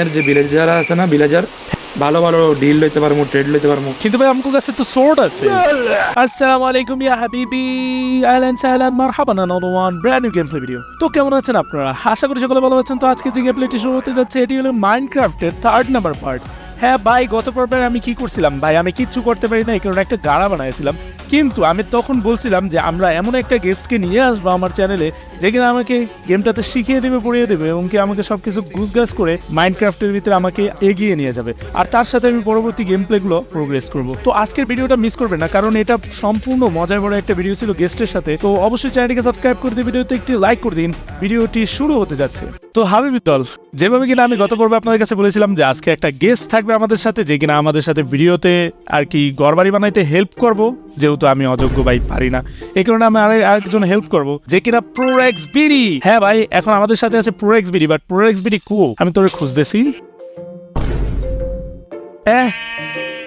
এর যে আছে না ভিলেজার ভালো ভালো ডিল লইতে পারমু ট্রেড লইতে পারব কিন্তু ভাই আমকো কাছে তো সোর্ড আছে। আসসালামু আলাইকুম ইয়া হাবিবি। আহলান সাহলান, মারহাবান on one brand new game play video তো কেমন আছেন আপনারা? আশা করি সকলে ভালো আছেন। তো আজকে যে গেম প্লেটি শুরু হতে যাচ্ছে, এটি হলো মাইনক্রাফটের থার্ড নাম্বার পার্ট হ্যাঁ ভাই, গত পর্বে আমি কি করছিলাম? ভাই, আমি কিচ্ছু করতে পারি না এই কারণে একটা গাড়া বানাইছিলাম। কিন্তু আমি তখন বলছিলাম যে, আমরা এমন একটা গেস্টকে নিয়ে আসব আমার চ্যানেলে যে কিনা আমাকে গেমটাতে শিখিয়ে দেবে, পড়িয়ে দেবে, এবং কি আমাকে সব সবকিছু গুজগাছ করে মাইনক্রাফটের ভিতরে আমাকে এগিয়ে নিয়ে যাবে। আর তার সাথে আমি পরবর্তী গেম প্লেগুলো প্রোগ্রেস করব। তো আজকের ভিডিওটা মিস করবে না, কারণ এটা সম্পূর্ণ মজার বড় একটা ভিডিও ছিল গেস্টের সাথে। তো অবশ্যই চ্যানেলটিকে সাবস্ক্রাইব করে দিন ভিডিওতে একটি লাইক করে দিন। ভিডিওটি শুরু হতে যাচ্ছে। তো হাবিবি দল যেভাবে কিনা আমি গত পর্বে আপনাদের কাছে বলেছিলাম যে আজকে একটা গেস্ট থাকবে আমাদের সাথে যে কিনা আমাদের সাথে ভিডিওতে আর কি গড়বাড়ি বানাইতে হেল্প করব যেহেতু আমি অযোগ্য ভাই পারি না। এই কারণে আমি আরে- আরেকজন হেল্প করব যে কিনা প্রোরেক্স বিডি। হ্যাঁ ভাই এখন আমাদের সাথে আছে Prorex BD but Prorex BD কু আমি তোরে খুঁজতেছি। হ্যাঁ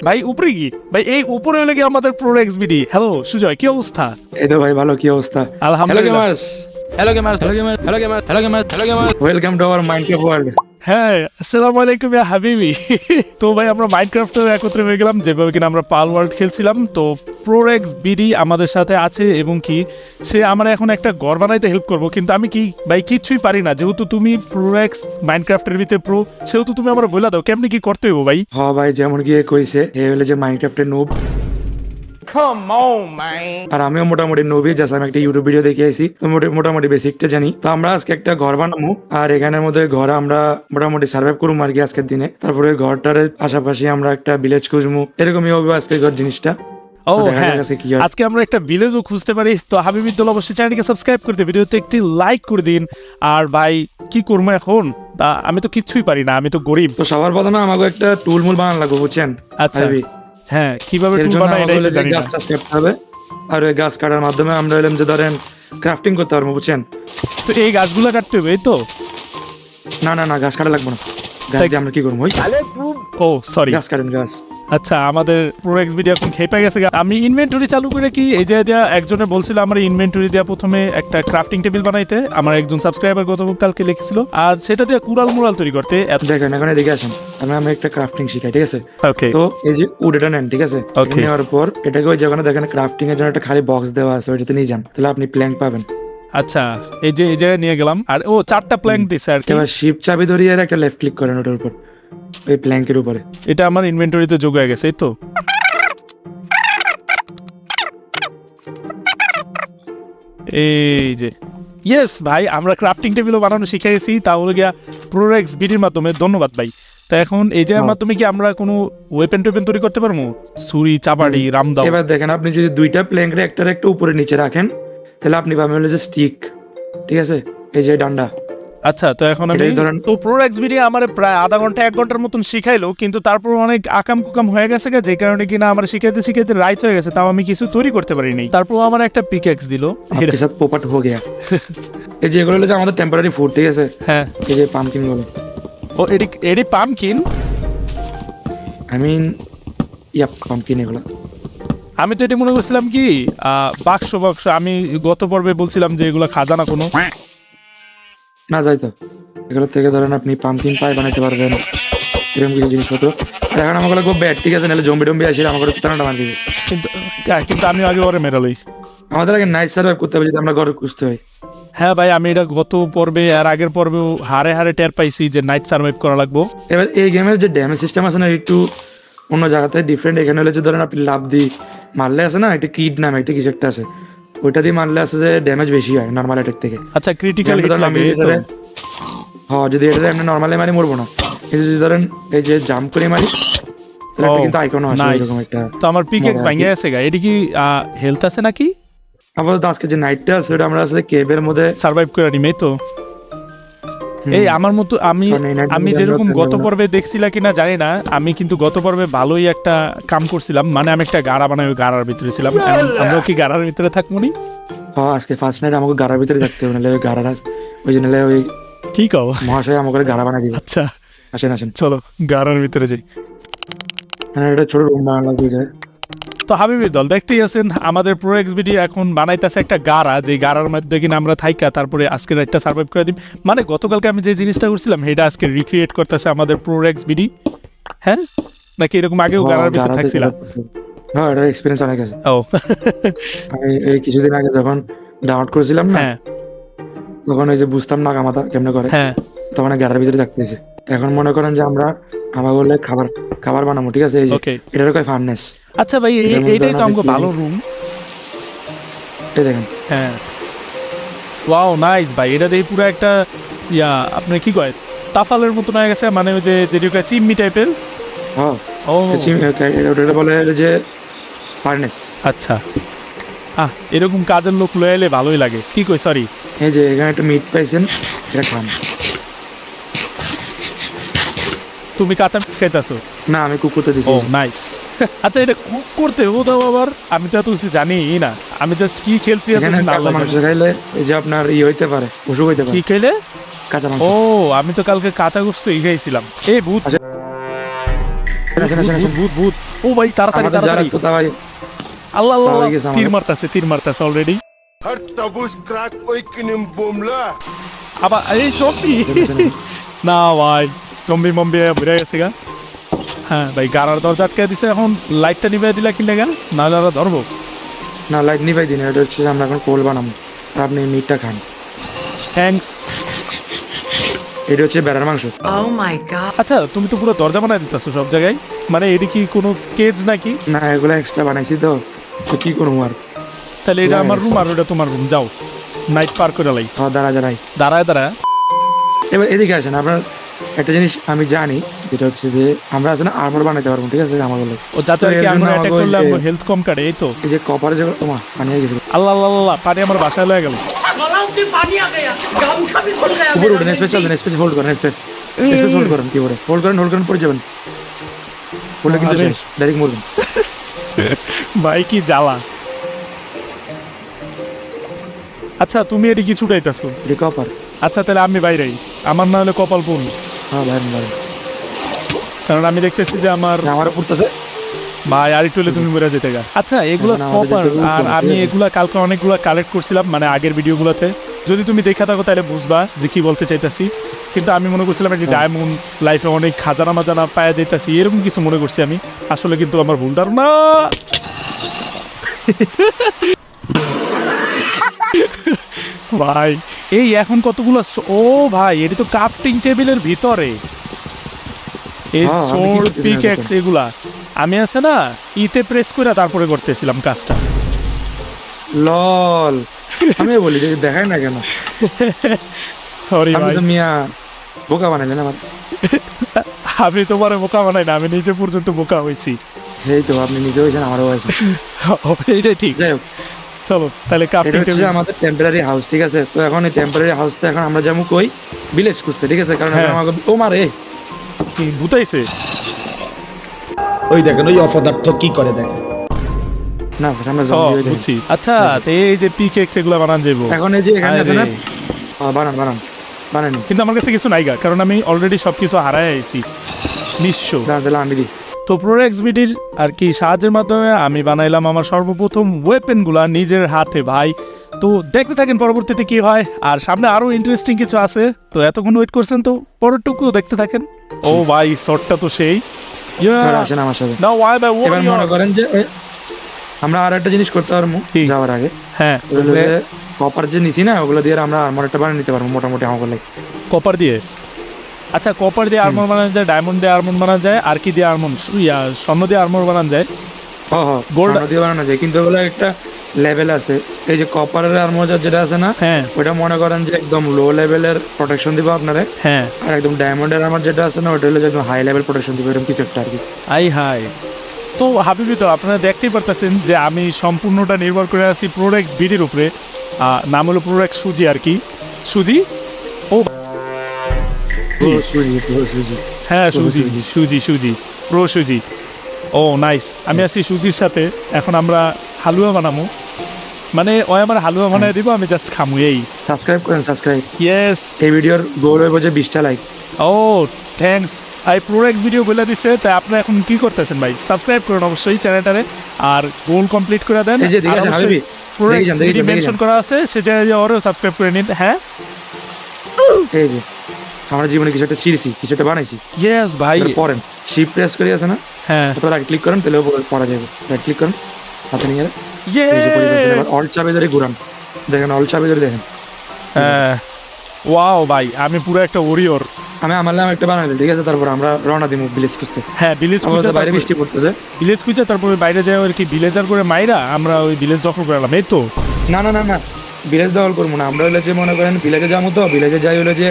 ভাই উপরে কি? ভাই এই উপরে হলে কি আমাদের প্রোরেক্স বিডি। হ্যালো সুজয় কি অবস্থা? এই তো ভাই ভালো কি অবস্থা? আলহামদুলিল্লাহ। Gamers Hello gamers, hello gamers, hello gamers, hello gamers, hello gamers. Welcome to our Minecraft world হ্যাঁ আসসালামু আলাইকুম ইয়া হাবিবি। তো ভাই আমরা মাইনক্রাফটে একত্রে হয়ে গেলাম যেভাবে কিনা আমরা পাল ওয়ার্ল্ড খেলছিলাম। তো প্রোরেক্স বিডি আমাদের সাথে আছে এবং কি সে আমার এখন একটা ঘর বানাইতে হেল্প করব। কিন্তু আমি কি ভাই কিচ্ছুই পারি না। যেহেতু তুমি প্রোরেক্স মাইনক্রাফটের ভিতরে প্রো সেহেতু তুমি আমার বলে দাও। কেমনি কি করতে হইব ভাই? হ ভাই যেমন গিয়ে কইছে এ হলো যে মাইনক্রাফটের নুব. আর আমিও মোটামুটি নবী জাস্ট আমি একটা ইউটিউব ভিডিও দেখে আইছি তো মোটা- মোটামুটি বেসিকটা জানি। তো আমরা আজকে একটা ঘর বানাবো। আর এখানের মধ্যে ঘর আমরা মোটামুটি সার্ভাইভ করব আর কি আজকের দিনে। তারপরে ঘরটার পাশাপাশি আমরা একটা ভিলেজ খুঁজবো। এরকমই হবে আজকে ঘর জিনিসটা। ও হ্যাঁ। আজকে কি। আজকে আমরা একটা ভিলেজও খুঁজতে পারি। তো হাবিবির দল অবশ্যই চ্যানেলকে সাবস্ক্রাইব করে দিন। ভিডিওতে একটি লাইক করে দিন। আর ভাই কি করব এখন? আমি তো কিচ্ছুই পারি না। আমি তো গরিব। তো সবার প্রথমে আমাকে একটা টুল মুল বানানো লাগবে বুঝছেন? আচ্ছা। হ্যাঁ কীভাবে এর টুল জন্য বানাই আমাকে এটাই হলো তো যে জানি না। গাছ হবে। আর ওই গাছ কাটার মাধ্যমে আমরা এলাম যে ধরেন ক্রাফটিং করতে পারব বুঝছেন? তো এই গাছগুলো কাটতে হবে এই তো? না না না গাছ কাটা লাগবে না। গাছ দিয়ে আমরা কি করব ও সরি গাছ কাটেন গাছ। আচ্ছা আমাদের প্রো এক্স ভিডিও এখন খেপে গেছে আমি ইনভেন্টরি চালু করে কি এই যে দেয়া একজনে বলছিল আমার ইনভেন্টরি দেওয়া প্রথমে একটা ক্রাফটিং টেবিল বানাইতে। আমার একজন সাবস্ক্রাইবার গতকালকে লিখেছিল। আর সেটা দিয়ে কুড়াল মুরাল তৈরি করতে। দেখেন এখন এদিকে আসেন। আমি আমি একটা ক্রাফটিং শিখাই ঠিক আছে? ওকে তো এই যে উড এটা নেন ঠিক আছে? ওকে নেওয়ার পর এটাকে ওই যেখানে দেখেন ক্রাফটিং এর জন্য একটা খালি বক্স দেওয়া আছে ওইটাতে নিয়ে যান। তাহলে আপনি প্ল্যাঙ্ক পাবেন। আচ্ছা এই যে এই জায়গায় নিয়ে গেলাম। আর ও চারটা প্ল্যাঙ্ক দিছে আর কি। এবার শিপ চাবি ধরিয়ে একটা লেফট ক্লিক করেন ওটার উপর। ওই প্ল্যাঙ্কের উপরে। এটা আমার ইনভেন্টরিতে যোগ হয়ে গেছে এই তো। এই যে। ইয়েস ভাই আমরা ক্রাফটিং টেবিলও বানানো শিখেছি তাহলে গিয়া প্রোরেক্স বিডির মাধ্যমে। ধন্যবাদ ভাই। তা এখন এই জায়গার হ্যাঁ। মাধ্যমে কি আমরা কোনো ওয়েপেন টোপেন তৈরি করতে পারব? ছুরি চাপাড়ি রামদাও। এবার দেখেন আপনি যদি দুইটা প্ল্যাঙ্ক একটার একটা উপরে নিচে রাখেন তাহলে আপনি পাবেন হলো যে স্টিক ঠিক আছে? এই যে ডান্ডা। আচ্ছা তো এখন আমি তো এক্স ভিডিও আমার প্রায় আধা ঘণ্টা এক ঘণ্টার মতন শিখাইলো কিন্তু তারপর অনেক আকাম কুকাম হয়ে গেছে যে কারণে কিনা আমার শিখাইতে শিখাইতে রাইট হয়ে গেছে তাও আমি কিছু তৈরি করতে পারিনি। তারপর আমার একটা পিক এক্স দিল পোপাট হয়ে এই যে এগুলো যে আমাদের টেম্পোরারি ফুড ঠিক আছে? হ্যাঁ। এই যে পাম্পকিনগুলো। ও এডি এডি আই মিন ইয়াপ পাম্পকিন এগুলো। আমি তো এটা মনে করছিলাম কি বাক্স বাক্স আমি গত পর্বে বলছিলাম যে এগুলো খাজানা কোনো। না যাই তো এগুলো থেকে ধরেন আপনি পামকিন পাই বানাইতে পারবেন এরকম কিছু জিনিসপত্র। আর এখন আমাকে লাগবে ব্যাট ঠিক আছে? নাহলে জম্বি টম্বি আসলে আমাকে তারা মার দিবে। কিন্তু হ্যাঁ, কিন্তু আমি আগে ওরে মেরালই আমাদের আগে নাইট সার্ভাইভ করতে হবে যদি আমরা ঘরে খুঁজতে হয়। হ্যাঁ ভাই আমি এটা গত পর্বে আর আগের পর্বেও হারে হারে টের পাইছি যে নাইট সার্ভাইভ করা লাগবো। এবার এই গেমের যে ড্যামেজ সিস্টেম আছে না একটু অন্য জায়গাতে ডিফারেন্ট এখানে হলে যে ধরেন আপনি লাভ দিই মারলে আছে না একটা কিড নামে একটা কিছু একটা আছে। ওইটা দিয়ে মারলে আছে যে ড্যামেজ বেশি হয় নর্মাল অ্যাটাক থেকে। আচ্ছা ক্রিটিক্যাল হিট আমি লাগে হ্যাঁ যদি এটা এমনি নর্মালি মারি মরবো না। কিন্তু যদি ধরেন এই যে জাম্প করে মারি তাহলে কিন্তু আইকন আসে এরকম একটা তো আমার পিকেক্স ভাঙে গেছে গা। এটা কি হেলথ আছে নাকি? আপাতত আজকে যে নাইটটা আছে ওটা আমরা আসলে কেবের মধ্যে সার্ভাইভ করে নিমে তো। এই আমার মতো আমি আমি যেরকম গত। পর্বে দেখছিলা কিনা জানি না আমি কিন্তু গত পর্বে ভালোই একটা কাম করছিলাম। মানে আমি একটা গাড়া বানাই ওই গাড়ার ভিতরে ছিলাম। আমরাও কি গাড়ার ভিতরে থাকব নি? হ্যাঁ আজকে ফার্স্ট নাইট আমাকে গাড়ার ভিতরে রাখতে হবে নাহলে ওই গাড়াটা ওই জন্য নাহলে ওই কি কও মহাশয় আমাকে গাড়া বানাই দিবে। আচ্ছা। আসেন আসেন। চলো গাড়ার ভিতরে যাই। হ্যাঁ এটা ছোট রুম বানানো যায় তো হাবিবির দল দেখতেই আছেন আমাদের প্রো এক্স ভিডিও এখন বানাইতেছে একটা গাড়া যে গাড়ার মধ্যে কিনা আমরা থাইকা তারপরে আজকের একটা সার্ভাইভ করে দিই মানে গতকালকে আমি যে জিনিসটা করছিলাম সেটা আজকে রিক্রিয়েট করতেছে আমাদের প্রো এক্স ভিডি হ্যাঁ? নাকি এরকম আগেও গাড়ার ভিতরে থাকছিলাম? হ্যাঁ এটার এক্সপিরিয়েন্স অনেক আছে। ও। এই কিছুদিন আগে যখন ডাউনলোড করেছিলাম না হ্যাঁ। তখন ওই যে বুঝতাম না কামাতা কেমনে করে। হ্যাঁ। তখন গ্যারার ভিতরে থাকতেছে। এখন মনে করেন যে আমরা বললে খাবার খাবার বানাবো ঠিক আছে? এই যে এটার কয় ফার্নেস আচ্ছা ভাই এইটাই তো ভালো রুম এই দেখেন। হ্যাঁ। ওয়াও নাইস ভাই এটা দিয়ে পুরো একটা ইয়া আপনি কি কয়? তাফালের মতন হয়ে গেছে মানে ওই যে যেটা চিমনি টাইপের হ্যাঁ ও ওটা বলে যে ফার্নেস আচ্ছা। আহ এরকম কাজের লোক লয়ে এলে ভালোই লাগে। কি কই সরি এই যে এখানে একটা মিট পাইছেন এটা খান। তুমি কাঁচা মিট খাইতেছো? না আমি কুকুরতে দিছি। ও নাইস আচ্ছা এটা কুক করতে ও তো আবার? আমি তো এত জানি না। আমি জাস্ট কি খেলছি মাংস খাইলে এই যে আপনার ই হইতে পারে অসুখ হইতে পারে। কি খেলে? কাঁচা মাংস। ও আমি তো কালকে কাঁচা গোস্ত ই খাইছিলাম। এই ভূত। আচ্ছা, আসেন, ভূত, ভূত ও ভাই তাড়াতাড়ি তাড়াতাড়ি। তো তাই আল্লাহ আল্লাহ তীর মারতাছে তীর মারতাছে already Har tabus krak oikinim bomla. আবার এই চম্বি না ভাই। চম্বি মম্বি বেড়ে গেছে গা। হ্যাঁ ভাই গাড়ার দরজা আটকে দিছে এখন লাইটটা নিবে দিলা কিনলে গা নাহলে ওরা ধরবো না লাইট নিভাই দিন এটা হচ্ছে আমরা এখন কোল বানাবো আপনি মিটটা খান থ্যাঙ্কস এটা হচ্ছে বেড়ার মাংস। Oh. আচ্ছা তুমি তো পুরো দরজা বানাই দিতেছো সব জায়গায়। মানে এটি কি কোনো কেজ নাকি? না এগুলো এক্সট্রা বানাইছি তো তো কি করব আর? তাহলে এটা আমার রুম আর ওটা তোমার রুম যাও। নাইট পার করে লাই। খাওয়া দাঁড়া দাঁড়াই দাঁড়ায় দাঁড়ায়। এবার এদিকে আসেন আপনার একটা জিনিস আমি জানি যেটা হচ্ছে যে আমরা আসলে আর্মার বানাতে পারব ঠিক আছে আমার বলে ও যাতে আর কি আর্মার অ্যাটাক করলাম হেলথ কম কাটে এই তো। এই যে কপার যে তোমার পানি হয়ে গেছে। আল্লাহ আল্লাহ আল্লাহ পানি আমার বাসায় লয়ে গেল। উপরে উঠে নেক্সট পেজ চলবে নেক্সট পেজ হোল্ড করেন next page next page hold করেন কি করে হোল্ড করেন হোল্ড করেন পড়ে যাবেন। পড়লে কিন্তু শেষ ডাইরেক্ট মরবেন। ভাই কি জ্বালা। আচ্ছা তুমি এটি কি ছুটাইতেছো? এটা আচ্ছা তাহলে আমি বাইরেই। আমার না হলে কপাল পূর্ণ হ্যাঁ কারণ আমি দেখতেছি যে আমার আমার পড়তেছে ভাই আর একটু হলে তুমি মরে যেতে গা। আচ্ছা এগুলো কপার আর আমি এগুলা কালকে অনেকগুলো কালেক্ট করছিলাম মানে আগের ভিডিওগুলোতে। যদি তুমি দেখা থাকো তাহলে বুঝবা যে কি বলতে চাইতাছি। কিন্তু আমি মনে করছিলাম হ্যাঁ। যে ডায়মন্ড লাইফে অনেক খাজানা মাজানা পাওয়া যাইতাছি এরকম কিছু মনে করছি আমি। আসলে কিন্তু আমার ভুল ধারণা। ভাই। এই এখন কতগুলো ও ভাই এটি তো কাফটিং টেবিলের ভিতরে। এই হ্যাঁ, আমি না পিকেক্স এগুলা। আমি আছে না ইতে প্রেস করে তারপরে করতেছিলাম কাজটা। লল। আমি বলি যে দেখাই না কেন। সরি আমি ভাই। তো মিয়া বোকা বানাইলেন আমার? আমি তোমার বোকা বানাই না আমি নিজে পর্যন্ত বোকা হইছি এই তো আপনি নিজে হয়েছেন আমারও হয়েছে। এইটাই ঠিক। যাই হোক। চলো তাহলে কাফটিং টেবিল আমাদের টেম্পোরারি হাউস ঠিক আছে? তো এখন এই টেম্পোরারি হাউসটা এখন আমরা যাব কই? ভিলেজ খুঁজতে ঠিক আছে? কারণ হ্যাঁ। আমাকে ও মারে কি ভুতাইছে? ওই দেখেন ওই অপদার্থ কি করে দেখেন? না আমরা জম্বি বুঝছি। আচ্ছা তো এই যে পিকেক্স এগুলা বানান যাব এখন এই যে এখানে আছে না। আহ, বানান বানান। কিন্তু আমার কাছে কিছু নাইগা কারণ আমি অলরেডি সবকিছু হারাই আইছি। নিঃস্ব। দাঁড়া তাহলে আমি দিই তো প্রোরেক্স বিডির আর কি সাহায্যের মাধ্যমে আমি বানাইলাম আমার সর্বপ্রথম ওয়েপেনগুলা নিজের হাতে ভাই। তো দেখতে থাকেন পরবর্তীতে কি হয়। আর সামনে আরও ইন্টারেস্টিং কিছু আছে। তো এতক্ষণ ওয়েট করছেন তো পরেরটুকু দেখতে থাকেন। ও ভাই শটটা তো সেই। মনে করেন যে আমরা আর একটা জিনিস করতে পারব? যাওয়ার আগে। হ্যাঁ। যে কপার যে নিছি না ওগুলো দিয়ে আমরা আর্মার একটা বানিয়ে নিতে পারব মোটামুটি আমার লাগে। কপার দিয়ে? আচ্ছা কপার দিয়ে আর্মর বানানো যায় ডায়মন্ড দিয়ে আর্মর বানানো যায় আর কি দিয়ে আর্মর ইয়া স্বর্ণ দিয়ে আর্মর বানানো যায়? হ হ Gold- গোল্ড দিয়ে বানানো যায় কিন্তু ওগুলো একটা লেভেল আছে। এই যে কপারের আর্মার যেটা আছে না হ্যাঁ। ওটা মনে করেন যে একদম লো লেভেলের প্রোটেকশন দিব আপনারে। হ্যাঁ। আর একদম ডায়মন্ডের আমার যেটা আছে না ওটা হলো যে একদম হাই লেভেল প্রোটেকশন দিব এরকম কিছু একটা আর কি। আই হাই তো হাবিবি তো আপনারা দেখতেই পারতেছেন যে আমি সম্পূর্ণটা নির্ভর করে আছি প্রোডাক্টস বিডির উপরে। নাম হলো প্রোডাক্ট সুজি আর কি। সুজি? সুজি হ্যাঁ সুজি সুজি। সুজি। প্রো সুজি। ও নাইস আমি আছি সুজির সাথে। এখন আমরা হালুয়া বানাবো মানে ওই আমার হালুয়া বানাই দিব আমি জাস্ট খামু এই। সাবস্ক্রাইব করেন সাবস্ক্রাইব ইয়েস এই ভিডিওর গোল হইব যে বিশটা লাইক ও থ্যাঙ্কস এই প্রোডাক্ট ভিডিও বলে দিছে তাই আপনি এখন কি করতেছেন ভাই? সাবস্ক্রাইব করুন অবশ্যই চ্যানেলটারে আর গোল কমপ্লিট করে দেন। এই যে হাবিবি। মেনশন করা আছে সে জায়গায় ওরেও সাবস্ক্রাইব করে নিন হ্যাঁ? এই যে। আমরা জীবনে কিছু একটা ছিঁড়ছি কিছু একটা বানাইছি। ইয়েস ভাই। পড়েন শিপ প্রেস করে আছে না? হ্যাঁ। তো রাইট ক্লিক করেন তাহলে পড়া যাবে। রাইট ক্লিক করেন হাতে নিয়ে ইয়ে অল চাপে ধরে ঘুরান। দেখেন অল চাপে ধরে দেখেন ওয়াও ভাই আমি পুরো একটা ওরিয়র আমি আমার নাম একটা বানাইলে ঠিক আছে? তারপর আমরা রওনা দিব ভিলেজ খুঁজতে। হ্যাঁ ভিলেজ আমাদের তো বাইরে বৃষ্টি পড়তেছে। ভিলেজ খুঁজে তারপরে বাইরে যাই আর কি ভিলেজার করে মাইরা আমরা ওই ভিলেজ দখল করলাম এই তো? না না না না। ভিলেজ দখল করব না। আমরা হলে যে মনে করেন ভিলেজে যাব তো ভিলেজে যাই হলো যে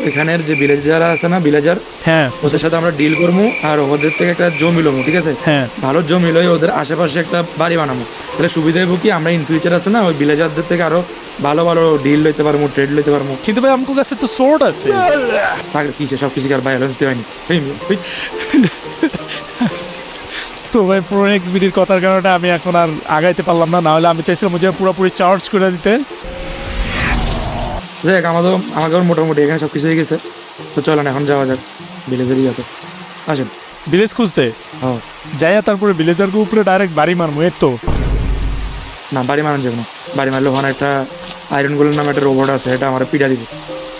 ওইখানের যে ভিলেজ যারা আছে না ভিলেজার হ্যাঁ। ওদের সাথে আমরা ডিল করব আর ওদের থেকে একটা জমি লবো ঠিক আছে? হ্যাঁ। ভালো জমি লই ওদের আশেপাশে একটা বাড়ি বানাবো তাহলে সুবিধা হইব কি? আমরা ইন ফিউচার আছে না ওই ভিলেজারদের থেকে আরও ভালো ভালো ডিল লইতে পারব ট্রেড লইতে পারব কিন্তু ভাই আমার কাছে তো সোর্ড আছে। তাকে কিসে সব কিছু আর ভাইলেন্স দেওয়ানি তো ভাই পুরো এক্স বিডির কথার কারণে আমি এখন আর আগাইতে পারলাম না নাহলে আমি চাইছিলাম যে পুরোপুরি চার্জ করে দিতে। যাক আমাদের আমাকে মোটামুটি এখানে সব কিছু হয়ে গেছে। তো চলেন এখন যাওয়া যাক ভিলেজের ইয়াতে আসেন। ভিলেজ খুঁজতে? হ্যাঁ। যাইয়া তারপরে ভিলেজারকে উপরে ডাইরেক্ট বাড়ি মারবো এর তো। না বাড়ি মারান যাবে না বাড়ি মারলে ওখানে একটা আয়রন গোলের নামে একটা রোবট আছে এটা আমার পিডা দিবে।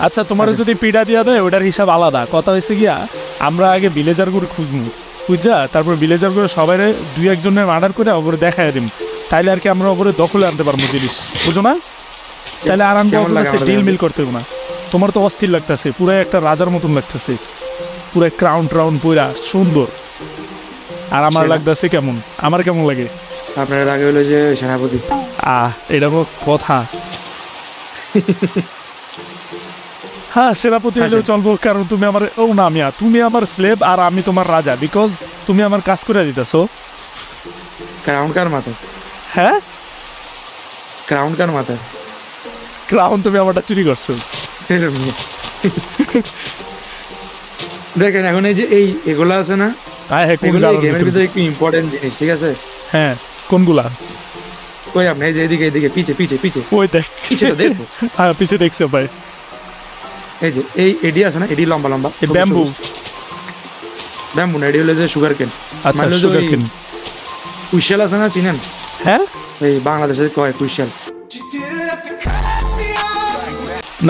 আচ্ছা তোমার যদি পিডা দিয়া দেয় ওটার হিসাব আলাদা। কথা হয়েছে গিয়া আমরা আগে ভিলেজার করে খুঁজবো বুঝছা তারপর ভিলেজার করে সবাই দুই একজনের মার্ডার করে ওপরে দেখাই দিম। তাইলে আর কি আমরা ওপরে দখলে আনতে পারব জিনিস। বুঝো না? তাহলে আর কেমন লাগে ডিল মিল করতে না। তোমার তো অস্থির লাগতেছে পুরো একটা রাজার মতন লাগতেছে। পুরো ক্রাউন ট্রাউন পুরা সুন্দর। আর আমার লাগতেছে কেমন? আমার কেমন লাগে? আপনার আগে হলো যে সেনাপতি। আহ এটা কথা। হ্যাঁ সেনাপতি হলেও চলবো কারণ তুমি আমার ও না মিয়া তুমি আমার স্লেব আর আমি তোমার রাজা বিকজ তুমি আমার কাজ করে দিতেছো। ক্রাউন কার মাথায়? হ্যাঁ? ক্রাউন কার মাথায়? ক্রাউন তুমি আমারটা চুরি করছ। দেখেন এখন এই যে এই এগুলা আছে না হ্যাঁ হ্যাঁ কোন এগুলো কারণে গেমের ভিতরে একটু ইম্পর্টেন্ট জিনিস ঠিক আছে? হ্যাঁ কোনগুলা? কই আপনি এই যে এদিকে এদিকে পিছে পিছে পিছে। ওই দেখ। পিছে তো দেখো হ্যাঁ পিছে দেখছ ভাই। এই যে এই এডি আছে না এডি লম্বা লম্বা এই ব্যাম্বু। ব্যাম্বু না এডি হলো যে সুগার কেন আচ্ছা মানে সুগার কেন কুইশাল আছে না চিনেন? হ্যাঁ? এই বাংলাদেশে কয় কুইশাল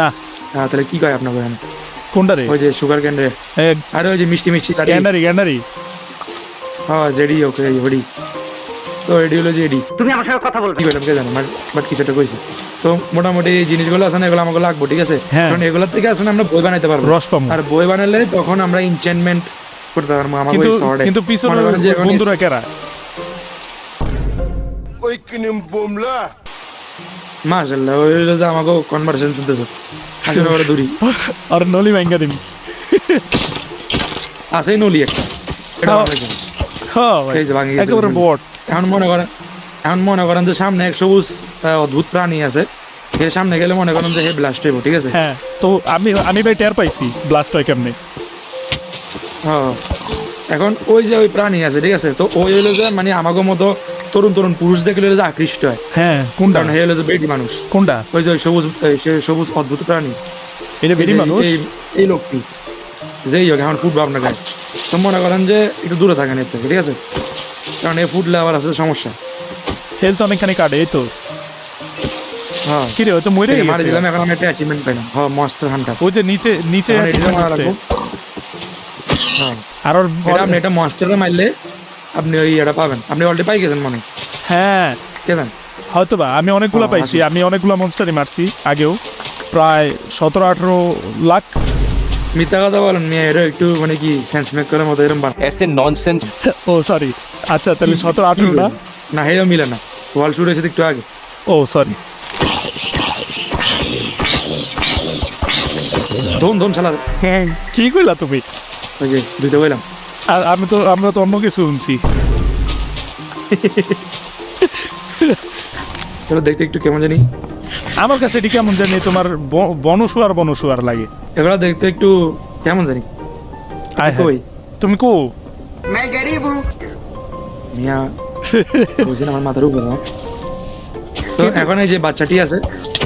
না। হ্যাঁ তাহলে কি কয় আপনার ওখানে কোনটা রে? ওই যে সুগার কেন রে আরে ওই যে মিষ্টি মিষ্টি কাটি গ্যান্ডারি গ্যান্ডারি হ্যাঁ জেডি ওকে এই তো এডি হলো এডি। তুমি আমার সঙ্গে কথা বলবে। কি বললাম কে জানো বাট কিছু একটা কইছি। তো মোটামুটি এই জিনিসগুলো আছে না এগুলো আমাকে লাগবে ঠিক আছে? হ্যাঁ। কারণ এগুলোর থেকে না আমরা বই বানাইতে পারব। রস পামু আর বই বানালে তখন আমরা ইনচেন্টমেন্ট করতে পারব আমাকে কিন্তু। কিন্তু পিছনে বন্ধুরা কেরা? ওই কিনিম বোমলা। মাশাআল্লাহ ওই যে আমাকে কনভারসেশন শুনতেছো। আসলে ওরা দূরি আর নলি ভাঙ্গা দিন আছেই নলি একটা। এটা হ্যাঁ। হ্যাঁ একেবারে। বট। এখন মনে করেন এখন মনে করেন যে সামনে এক সবুজ অদ্ভুত প্রাণী আছে। এর সামনে গেলে মনে করেন যে হে ব্লাস্ট হইব ঠিক আছে? হ্যাঁ তো আমি আমি ভাই টের পাইছি ব্লাস্ট হয় কেমনে। হ্যাঁ। এখন ওই যে ওই প্রাণী আছে ঠিক আছে? তো ওই হলো যে মানে আমাকে মতো তরুণ তরুণ পুরুষ দেখলে যে আকৃষ্ট হয়। হ্যাঁ কোনটা? কারণ হে হলো যে বেটি মানুষ। কোনটা? ওই যে সবুজ সবুজ অদ্ভুত প্রাণী। এটা বেরি মানুষ? এই- লোকটি। যেই হোক এখন ফুটবো আপনার গায়ে তো মনে করেন যে একটু দূরে থাকেন এর থেকে ঠিক আছে? কারণ এ ফুটলে আবার আছে সমস্যা। হেলথ অনেকখানি কাটে এই তো। হ্যাঁ। কি রে হয়তো মরে যে মারি দিলাম এখন আমি একটা অ্যাচিভমেন্ট পাইলাম। হ্যাঁ মস্টার হান্টার ওই যে নিচে নিচে আছে। হ্যাঁ। আর ওর এটা মস্টারে মারলে আপনি ওই ইয়েটা পাবেন। আপনি অলরেডি পাই গেছেন মনে হ্যাঁ। গেছেন? হয়তো বা আমি অনেকগুলো পাইছি। আমি অনেকগুলো মনস্টারই মারছি আগেও। প্রায় সতেরো আঠেরো লাখ। মিথ্যা কথা বলেন মেয়ে এটা একটু মানে কি সেন্স মেক করার মতো এরকম এস এ নন সেন্স ও সরি আচ্ছা তাহলে সতেরো আঠেরো না না হেও মিলে না। ওয়াল শুরু হয়েছে একটু আগে। ও সরি ধুম ধুম হ্যাঁ কি কইলা তুমি? ওই যে দুইটা বললাম আর আমি তো আমরা তো অন্য কিছু শুনছি। চলো দেখতে একটু কেমন জানি। আমার কাছে এটি কেমন জানি তোমার ব- বনশুয়ার বনশুয়ার লাগে। এগুলো দেখতে একটু কেমন জানি। আয় কই? তুমি কো? মিয়া বুঝছেন আমার মাথার উপর না? তো এখন এই যে বাচ্চাটি আছে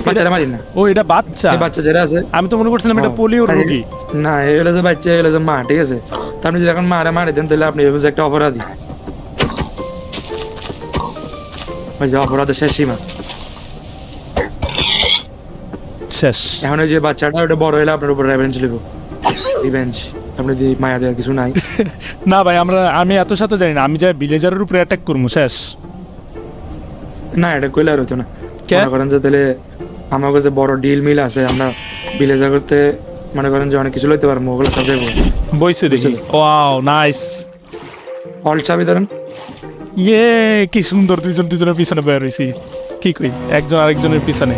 বাচ্চাটা মারি না। ও এটা বাচ্চা? বাচ্চা যেটা আছে আমি তো মনে করছিলাম এটা হ্যাঁ, পোলিওর আরে, রোগী। না এই হলো যে বাচ্চা এই হলো যে মা ঠিক আছে? তা আপনি যদি এখন মারে মারে দেন তাহলে আপনি এভাবে যে একটা অপরাধী। ওই যে অপরাধের শেষ সীমা। শেষ। এখন ওই যে বাচ্চাটা ওটা বড় হলে আপনার উপর রেভেঞ্জ লিব। রিভেঞ্জ আপনি যদি মায়া দেওয়ার কিছু নাই। না ভাই আমরা আমি এত সাথে জানি না। আমি যাই ভিলেজারের উপরে অ্যাটাক করব শেষ। না এটা কইলে আর হতো না। কে? মনে করেন যে তাহলে আমার কাছে বড় ডিল মিল আছে আমরা বিলেজার করতে মনে করেন যে অনেক কিছু লইতে পারব ওগুলো সব দেখব। বইছে দেখি। ওয়াও নাইস অল চাবি ধরেন। ইয়ে কি সুন্দর দুইজন দুজনের পিছনে বের হয়েছি কি কই? একজন আরেকজনের পিছনে।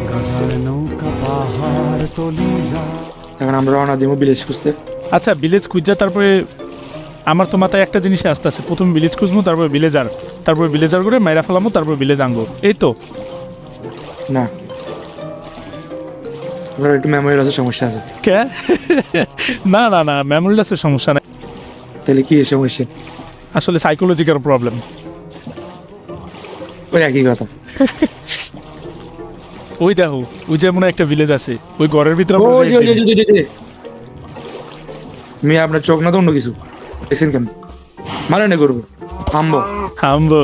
এখন আমরা রওনা দিব বিলেজ খুঁজতে। আচ্ছা ভিলেজ খুঁজা তারপরে আমার তো মাথায় একটা জিনিস আসতে আছে প্রথম ভিলেজ খুঁজবো তারপরে ভিলেজার তারপরে ভিলেজার করে মাইরা ফেলামো তারপর ভিলেজ আঙ্গো এই তো? না। আপনার একটু মেমোরি লসের সমস্যা আছে। কে? না না না মেমোরি লসের সমস্যা নাই। তাহলে কি সমস্যা আসলে সাইকোলজিক্যাল প্রবলেম ওই একই কথা। ওই দেখো ওই যে মনে একটা ভিলেজ আছে ওই ঘরের ভিতরে। মেয়ে আপনার চোখ না তো অন্য কিছু? দেখছেন কেন? মারে না করব। থামবো। হামবো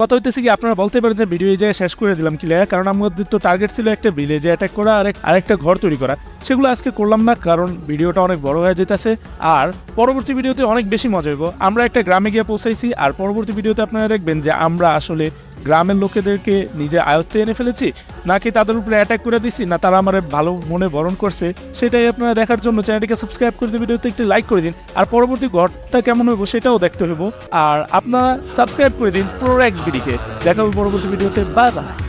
কথা হইতেছে কি, আপনারা বলতে পারেন যে ভিডিও এই শেষ করে দিলাম ক্লিয়ার কারণ আমাদের তো টার্গেট ছিল একটা ভিলেজে অ্যাটাক করা আর আরেকটা ঘর তৈরি করা। সেগুলো আজকে করলাম না, কারণ ভিডিওটা অনেক বড় হয়ে যেতেছে। আর পরবর্তী ভিডিওতে অনেক বেশি মজা হইব। আমরা একটা গ্রামে গিয়ে পৌঁছাইছি, আর পরবর্তী ভিডিওতে আপনারা দেখবেন যে আমরা আসলে গ্রামের লোকেদেরকে নিজে আয়ত্তে এনে ফেলেছি, নাকি তাদের উপরে অ্যাটাক করে দিছি, না তারা আমার ভালো মনে বরণ করছে, সেটাই আপনারা দেখার জন্য চ্যানেলটিকে সাবস্ক্রাইব করে দিন ভিডিওতে একটি লাইক করে দিন, আর পরবর্তী ঘরটা কেমন হইব সেটাও দেখতে হইব, আর আপনারা সাবস্ক্রাইব করে দিন প্রোরেক্স বিডিকে দেখা হবে পরবর্তী ভিডিওতে বাই বাই